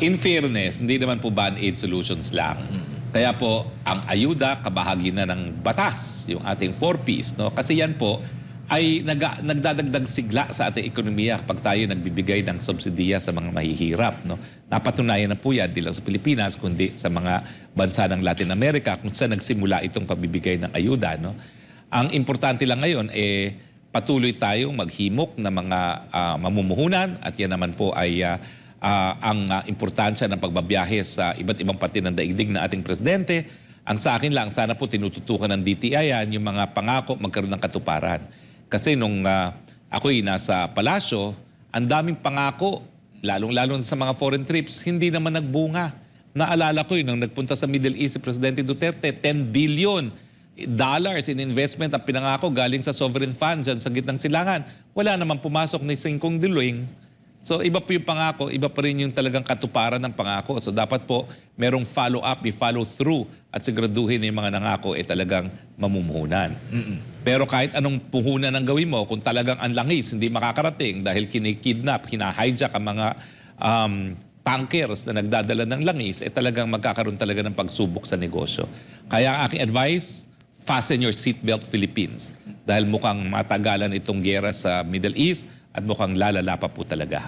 In fairness, hindi naman po band-aid solutions lang. Kaya po, ang ayuda, kabahagi na ng batas, yung ating 4Ps. No? Kasi yan po ay nag- nagdadagdag sigla sa ating ekonomiya kapag tayo nagbibigay ng subsidiya sa mga mahihirap. No? Napatunayan na po yan, di lang sa Pilipinas, kundi sa mga bansa ng Latin America kung saan nagsimula itong pagbibigay ng ayuda. No? Ang importante lang ngayon, eh, patuloy tayong maghimok ng mga ah, mamumuhunan at yan naman po ay ah, ah, ang ah, importansya ng pagbabiyahe sa iba't ibang parte ng daigdig ng ating presidente. Ang sa akin lang, sana po tinututukan ng DTI yan, yung mga pangako magkaroon ng katuparan. Kasi nung ah, ako'y nasa palasyo, ang daming pangako, lalong-lalo na sa mga foreign trips, hindi naman nagbunga. Naalala ko yun, nung nagpunta sa Middle East si Presidente Duterte, 10 billion dollars in investment ang pinangako galing sa sovereign fund dyan sa gitnang silangan. Wala naman pumasok ni Singkong Diluing. So iba po yung pangako, iba pa rin yung talagang katuparan ng pangako. So dapat po merong follow-up, may follow-through at siguraduhin yung mga nangako ay talagang mamumuhunan. Pero kahit anong puhunan ang gawin mo, kung talagang ang langis hindi makakarating dahil kinikidnap, hinahijack ang mga um, tankers na nagdadala ng langis, eh talagang magkakaroon talaga ng pagsubok sa negosyo. Kaya ang aking advice, fasten your seatbelt Philippines. Dahil mukhang matagalan itong gera sa Middle East at mukhang lalala pa po talaga.